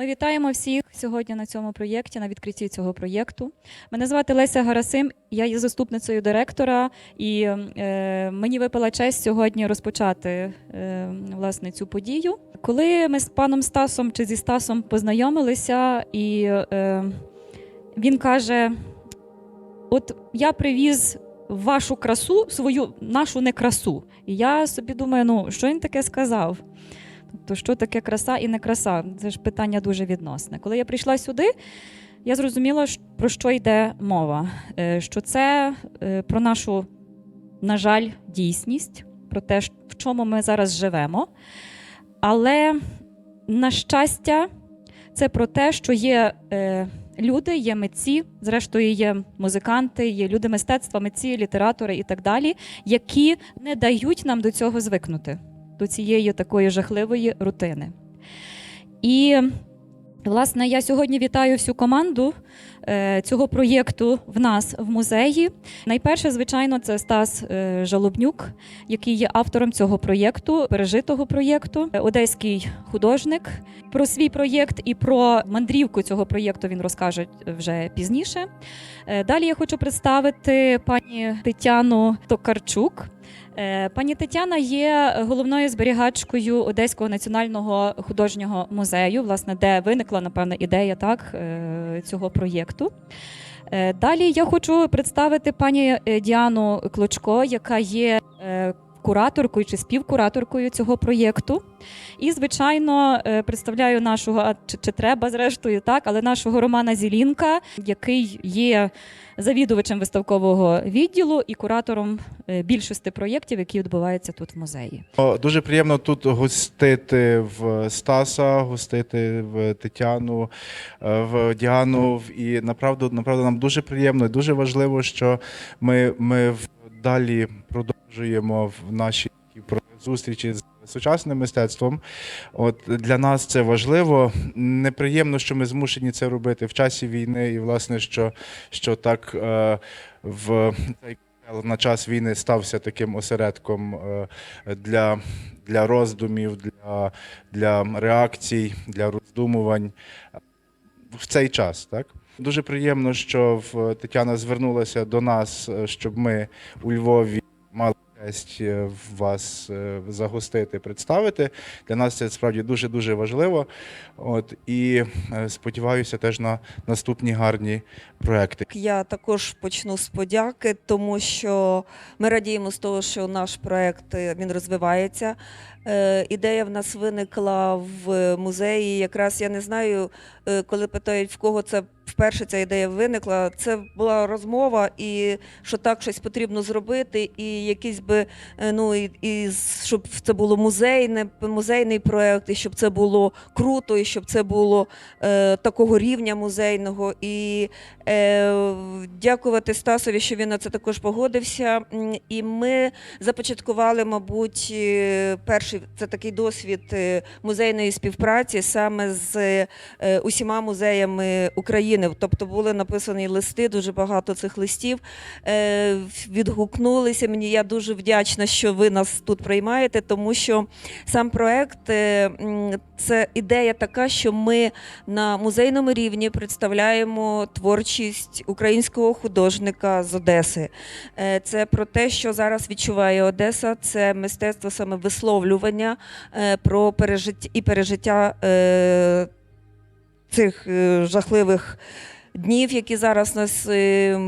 Ми вітаємо всіх сьогодні на цьому проєкті, на відкритті цього проєкту. Мене звати Леся Гарасим, я є заступницею директора, і е, мені випала честь сьогодні розпочати е, власне цю подію. Коли ми з паном Стасом чи зі Стасом познайомилися, і е, він каже: От я привіз вашу красу, свою нашу не красу. І я собі думаю, ну що він таке сказав? Тобто, що таке краса і не краса? Це ж питання дуже відносне. Коли я прийшла сюди, я зрозуміла, про що йде мова. Е, Що це е, про нашу, на жаль, дійсність, про те, в чому ми зараз живемо. Але, на щастя, це про те, що є е, люди, є митці, зрештою, є музиканти, є люди мистецтва, митці, літератори і так далі, які не дають нам до цього звикнути до цієї такої жахливої рутини. І, власне, я сьогодні вітаю всю команду е, цього проєкту в нас в музеї. Найперше, звичайно, це Стас е, Жалобнюк, який є автором цього проєкту, пережитого проєкту, Е, одеський художник. Про свій проєкт і про мандрівку цього проєкту він розкаже вже пізніше. Далі я хочу представити пані Тетяну Токарчук. Е, Пані Тетяна є головною зберігачкою Одеського національного художнього музею, власне, де виникла напевно ідея так, е, цього проєкту. Е, Далі я хочу представити пані Діану Клочко, яка є кураторкою чи співкураторкою цього проєкту. І, звичайно, е, представляю нашого, чи, чи треба зрештою, так, але нашого Романа Зілінка, який є завідувачем виставкового відділу і куратором е, більшості проєктів, які відбуваються тут в музеї. Дуже приємно тут гостити в Стаса, гостити в Тетяну, е, в Діану. І направду, направду нам дуже приємно і дуже важливо, що ми, ми далі продовжуємо в нашій про- зустрічі з сучасним мистецтвом. От для нас це важливо. Неприємно, що ми змушені це робити в часі війни, і власне, що, що так е, в цей на час війни стався таким осередком е, для, для роздумів, для, для реакцій, для роздумувань в цей час. Так? Дуже приємно, що в Тетяна звернулася до нас, е, щоб ми у Львові честь е, вас е, загостити, представити. Для нас це справді дуже дуже важливо. От і е, сподіваюся теж на наступні гарні проекти. Я також почну з подяки, тому що ми радіємо з того, що наш проект він розвивається. Ідея в нас виникла в музеї. Якраз я не знаю, коли питають в кого це вперше ця ідея виникла. Це була розмова, і що так щось потрібно зробити, і якийсь би е, ну і, і щоб це було музейне, музейний проект, і щоб це було круто, і щоб це було е, такого рівня музейного. І Е, Дякувати Стасові, що він на це також погодився. І ми започаткували, мабуть, е, перший це такий досвід е, музейної співпраці саме з усіма музеями України. Тобто були написані листи, дуже багато цих листів е, відгукнулися мені. Я дуже вдячна, що ви нас тут приймаєте, тому що сам проект е, це ідея така, що ми на музейному рівні представляємо творчість українського художника з Одеси. Е, Це про те, що зараз відчуває Одеса, це мистецтво саме висловлювання про пережиття і пережиття цих е, жахливих. Днів, які зараз нас, е,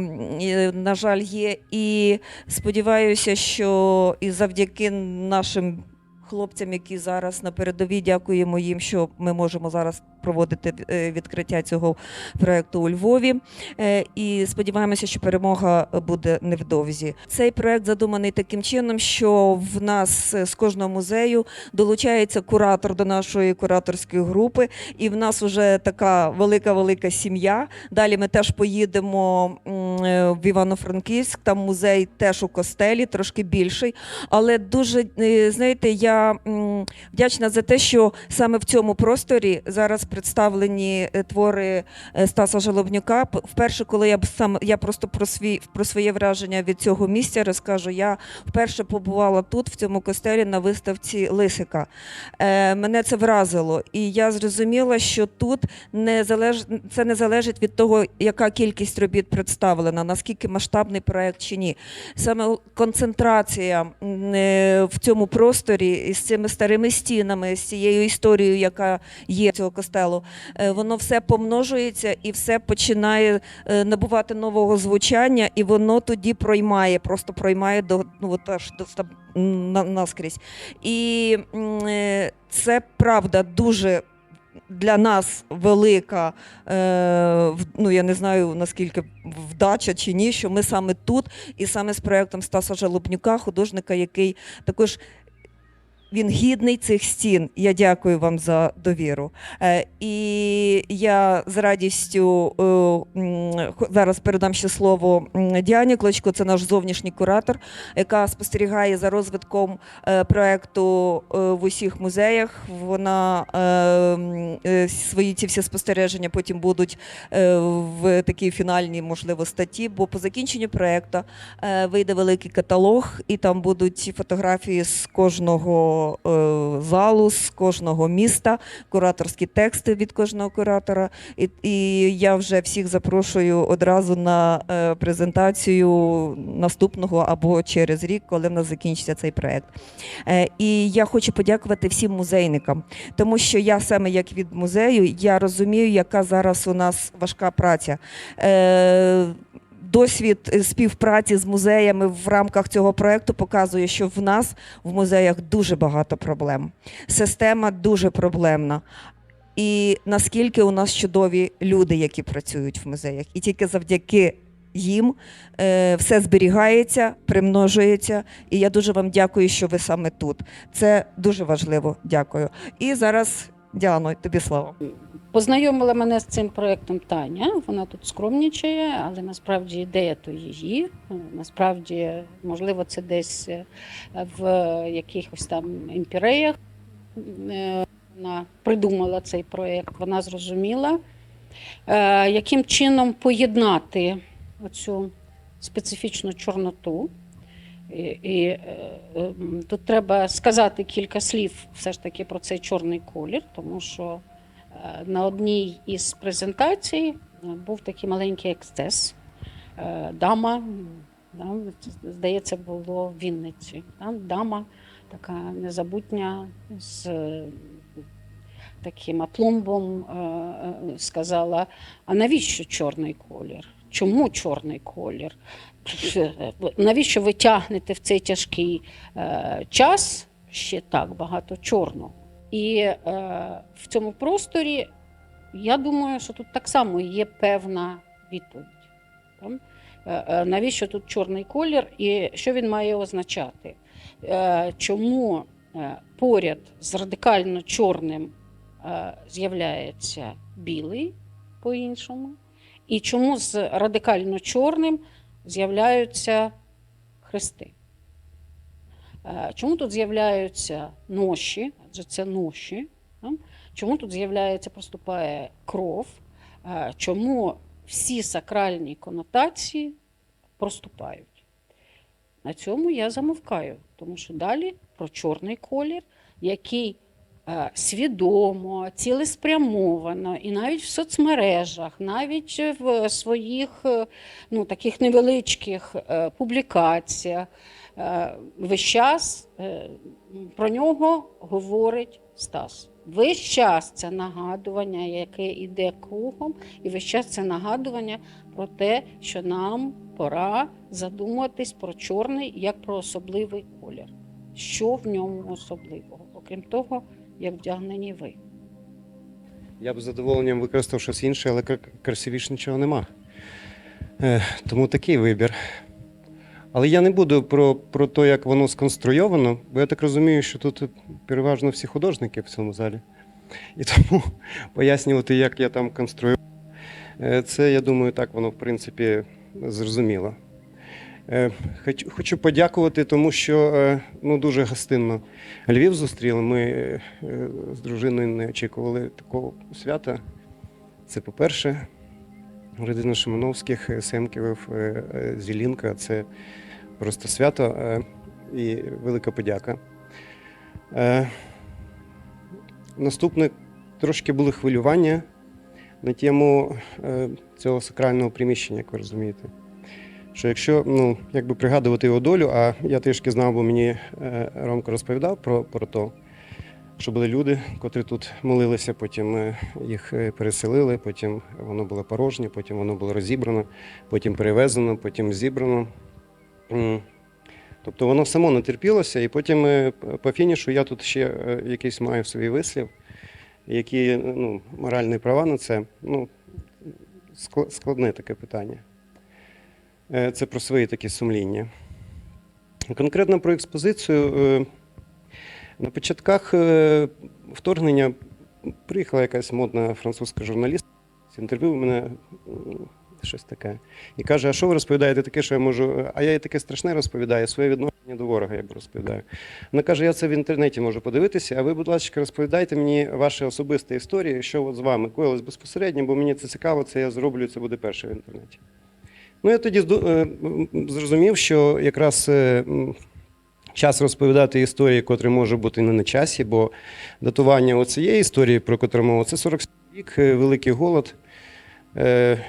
на жаль, є, і сподіваюся, що і завдяки нашим хлопцям, які зараз на передовій, дякуємо їм, що ми можемо зараз проводити е, відкриття цього проекту у Львові. Е, І сподіваємося, що перемога буде невдовзі. Цей проект задуманий таким чином, що в нас е, з кожного музею долучається куратор до нашої кураторської групи, і в нас вже така велика велика сім'я. Далі ми теж поїдемо в Івано-Франківськ. Там музей теж у костелі, трошки більший. Але дуже знаєте, я вдячна за те, що саме в цьому просторі зараз представлені е, твори е, Стаса Жалобнюка. Вперше, коли я сам я просто про свій про своє враження від цього місця розкажу. Я вперше побувала тут, в цьому костелі, на виставці Лисика. Е, мене це вразило, і я зрозуміла, що тут не залеж... це не залежить від того, яка кількість робіт представлена, наскільки масштабний проект чи ні. Саме концентрація е, в цьому просторі з цими старими стінами, з цією історією, яка є цього костелу, е, воно все помножується і все починає е, набувати нового звучання, і воно тоді проймає, просто проймає до ну аж до на, наскрізь. І е, це правда дуже. Для нас велика, ну я не знаю наскільки вдача чи ні, що ми саме тут, і саме з проєктом Стаса Жалобнюка, художника, який також він гідний цих стін. Я дякую вам за довіру. Е, і я з радістю е, зараз передам ще слово Діані Клочко, це наш зовнішній куратор, яка спостерігає за розвитком е, проекту в усіх музеях. Вона свої ці всі спостереження потім будуть в такій фінальній, можливо, статті. Бо по закінченню проекту вийде великий каталог, і там будуть фотографії з кожного е, залу, з кожного міста, кураторські тексти від кожного куратора. І, і я вже всіх запрошую одразу на е, презентацію наступного або через рік, коли в нас закінчиться цей проект. Е, і я хочу подякувати всім музейникам, тому що я саме як від музею, я розумію, яка зараз у нас важка праця. Досвід е, співпраці з музеями в рамках цього проекту показує, що в нас в музеях дуже багато проблем. Система дуже проблемна. І наскільки у нас чудові люди, які працюють в музеях, і тільки завдяки їм е, все зберігається, примножується. І я дуже вам дякую, що ви саме тут. Це дуже важливо. Дякую. І зараз, Діано, тобі слово. Познайомила мене з цим проєктом Таня. Вона тут скромнічає, але насправді ідея то її. Насправді, можливо, це десь е, в якихось там імперіях. е, Вона придумала цей проєкт. Вона зрозуміла, е, яким чином поєднати оцю специфічну чорноту. І, і е, е, тут треба сказати кілька слів все ж таки про цей чорний колір, тому що Е, На одній із презентацій е, був такий маленький ексцес. Дама, м, да, здається, було в Вінниці. да, Дама така незабутня з таким апломбом сказала: а навіщо чорний колір? Чому чорний колір? Е, Навіщо ви тягнете в цей тяжкий е, час ще так багато чорного? І е, в цьому просторі я думаю, що тут так само є певна відповідь. Там, е, е, навіщо тут чорний колір і що він має означати? Е, чому е, поряд з радикально чорним е, з'являється білий по-іншому? І чому з радикально чорним з'являються хрести? Е, Чому тут з'являються ноші, адже це ноші? Чому тут з'являється, проступає кров? Е, Чому всі сакральні конотації проступають? На цьому я замовкаю, тому що далі про чорний колір, який свідомо, цілеспрямовано, і навіть в соцмережах, навіть в своїх е, ну, таких невеличких е, публікаціях е, весь час е, про нього говорить Стас. Весь час це нагадування, яке йде кругом, і весь час це нагадування про те, що нам пора задуматись про чорний як про особливий колір. Що в ньому особливого, окрім того, як вдягнені ви. Я б з задоволенням використав щось інше, але красивіше нічого нема. Е, тому такий вибір. Але я не буду про, про те, як воно сконструйовано, бо я так розумію, що тут переважно всі художники в цьому залі. І тому пояснювати, як я там конструю. е, Це, я думаю, так воно, в принципі, зрозуміло. Е, Хочу, подякувати, тому що е, ну, дуже гостинно Львів зустріли. Ми е, з дружиною не очікували такого свята. Це по-перше, родина Шимановських, Семківів, Зілінка це просто свято і велика подяка. Наступне трошки були хвилювання на тему цього сакрального приміщення, як ви розумієте. Що якщо ну, якби пригадувати його долю, а я трішки знав, бо мені е, Ромко розповідав про, про те, що були люди, котрі тут молилися, потім е, їх е, переселили, потім воно було порожнє, потім воно було розібрано, потім перевезено, потім зібрано. Тобто воно само натерпілося, і потім по фінішу я тут ще якийсь маю свій вислів, які ну, моральні права на це. Ну, складне таке питання. Е, Це про свої такі сумління. Конкретно про експозицію. е, На початках е, вторгнення приїхала якась модна французька журналістка з інтерв'ю у мене щось таке. І каже: А що ви розповідаєте таке, що я можу. А я їй таке страшне розповідаю, своє відношення до ворога я б розповідаю. Вона каже: я це в інтернеті можу подивитися, а ви, будь ласка, розповідайте мені ваші особисті історії, що от з вами коїлось безпосередньо, бо мені це цікаво, це я зроблю, це буде перше в інтернеті. Ну, я тоді е, зрозумів, що якраз е, час розповідати історії, котрі може бути не на часі, бо датування оцієї історії, про котру мова, це 47 рік, е, Великий голод,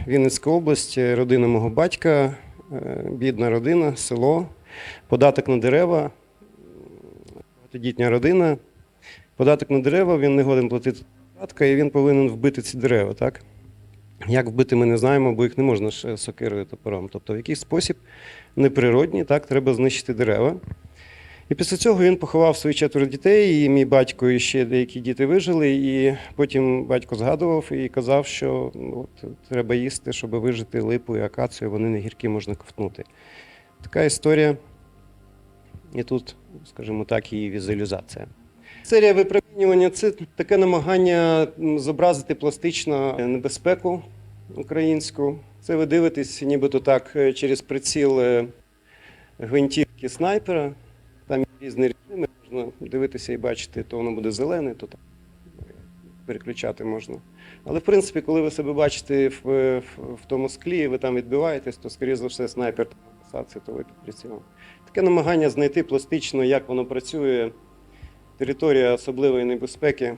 Вінницька область, родина мого батька, бідна родина, село, податок на дерева, багатодітня родина. Податок на дерева він не годен платити податка, і він повинен вбити ці дерева, так? Як вбити, ми не знаємо, бо їх не можна ж сокирою топором. Тобто, в якийсь спосіб неприродній, так, треба знищити дерева. І після цього він поховав свої четверо дітей, і мій батько і ще деякі діти вижили. І потім батько згадував і казав, що ну, от, треба їсти, щоб вижити липу і акацію, вони не гіркі можна ковтнути. Така історія. І тут, скажімо так, її візуалізація. Серія випромінювання це таке намагання зобразити пластично небезпеку українську. Це ви дивитесь, нібито так е, через приціл е, гвинтівки снайпера. Там є різні режими, можна дивитися і бачити, то воно буде зелене, то там е, переключати можна. Але в принципі, коли ви себе бачите в, в, в тому склі, ви там відбиваєтесь, то скоріше за все снайпер то ви під прицілом. Таке намагання знайти пластично, як воно працює територія особливої небезпеки,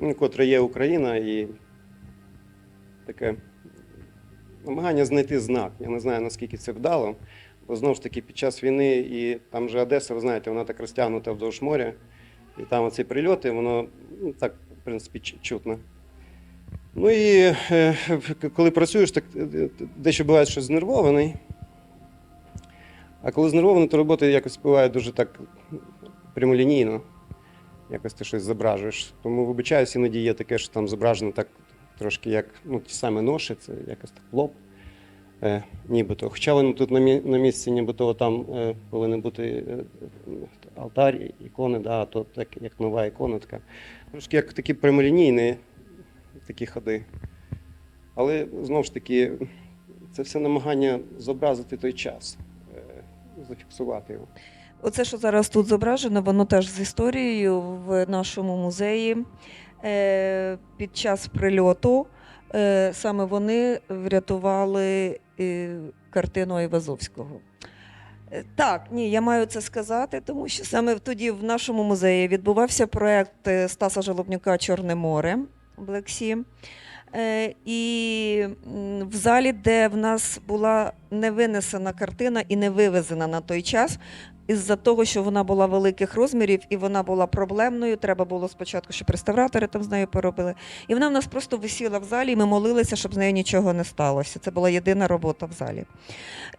ну, котра є Україна, і таке намагання знайти знак. Я не знаю, наскільки це вдало, бо знову ж таки під час війни і там же Одеса, ви знаєте, вона так розтягнута вдовж моря, і там оці прильоти, воно ну, так, в принципі, чутно. Ну і е, коли працюєш, так е, дещо буває, що знервований. А коли знервований, то робота якось буває дуже так прямолінійно якось ти щось зображуєш. Тому вибачаюсь, іноді є таке, що там зображено так трошки як ну, ті самі ноші, це якось так лоб. Е, нібито. Хоча воно тут на, на місці, нібито там е, повинен бути е, алтар, ікони, да, то так, як нова ікона така. Трошки як такі прямолінійні такі ходи. Але знову ж таки, це все намагання зобразити той час, е, зафіксувати його. Оце, що зараз тут зображено, воно теж з історією в нашому музеї. Е, Під час прильоту е, саме вони врятували е, картину Айвазовського. Так, ні, я маю це сказати, тому що саме тоді в нашому музеї відбувався проект е, Стаса Жалобнюка Чорне море Блексі. І в залі, де в нас була не винесена картина і не вивезена на той час, із-за того, що вона була великих розмірів і вона була проблемною. Треба було спочатку, щоб реставратори там з нею поробили. І вона в нас просто висіла в залі, і ми молилися, щоб з нею нічого не сталося. Це була єдина робота в залі.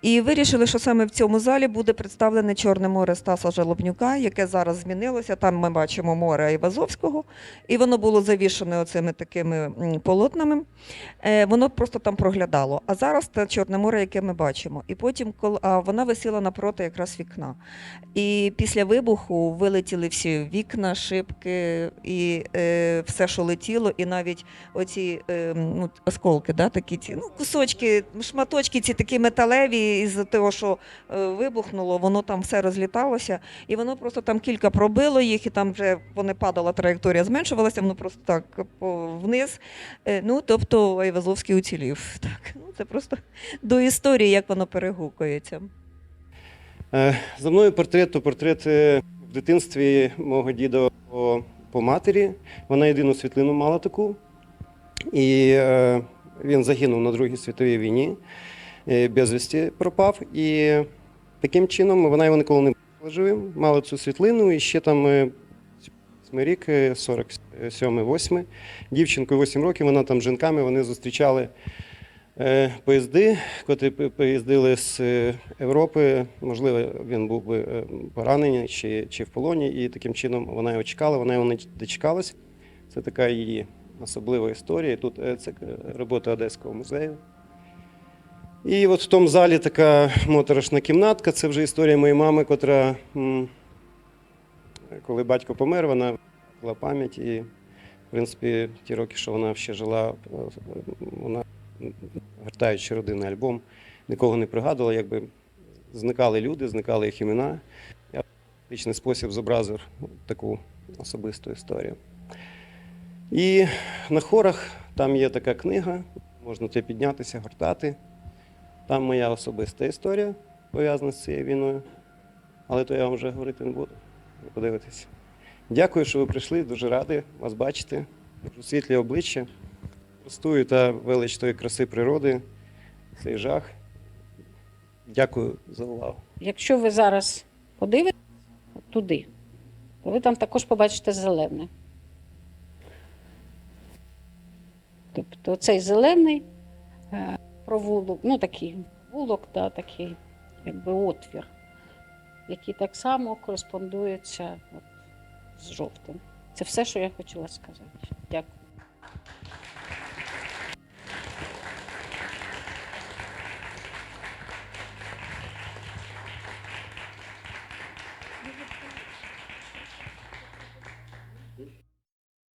І вирішили, що саме в цьому залі буде представлене Чорне море Стаса Жалобнюка, яке зараз змінилося. Там ми бачимо море Айвазовського, і воно було завішане оцими такими полотнами. Е, Воно просто там проглядало. А зараз це Чорне море, яке ми бачимо. І потім, коли вона висіла напроти якраз вікна. І після вибуху вилетіли всі вікна, шибки і е, все, що летіло, і навіть оці е, ну, осколки, да, такі ці, ну, кусочки, шматочки ці такі металеві, із-за того, що е, вибухнуло, воно там все розліталося, і воно просто там кілька пробило їх, і там вже вони падала, траєкторія зменшувалася, воно просто так вниз. Е, ну, тобто Айвазовський уцілів. Так, ну, це просто до історії, як воно перегукується. Е, За мною портрет, то портрет е, в дитинстві мого діда по, по матері. Вона єдину світлину мала таку. І е, він загинув на Другій світовій війні, безвісті пропав. І таким чином вона його ніколи не була живим, мала цю світлину і ще там. рік, 47-8. Дівчинкою 8 років, вона там з жінками, вони зустрічали поїзди, котрі поїздили з е, Європи. Можливо, він був би е, поранений чи, чи в полоні, і таким чином вона його чекала, вона його не дочекалась. Це така її особлива історія. Тут е, це е, робота Одеського музею. І от в тому залі така моторошна кімнатка. Це вже історія моєї мами, котра, коли батько помер, вона була пам'ять і, в принципі, ті роки, що вона ще жила, е, вона гортаючи родинний альбом, нікого не пригадувала, якби зникали люди, зникали їх імена. Я в спосіб зобразив таку особисту історію. І на хорах там є така книга, можна туди піднятися, гортати. Там моя особиста історія пов'язана з цією війною. Але то я вам вже говорити не буду. Ви Подивитися. Дякую, що ви прийшли. Дуже радий вас бачити. Дуже світлі обличчя. Простую та велич тої краси природи, цей жах. Дякую за увагу. Якщо ви зараз подивитесь туди, то ви там також побачите зелене. Тобто цей зелений е, провулок, ну такий вулок, да, такий якби отвір, який так само кореспондується от, з жовтим. Це все, що я хотіла сказати. Дякую.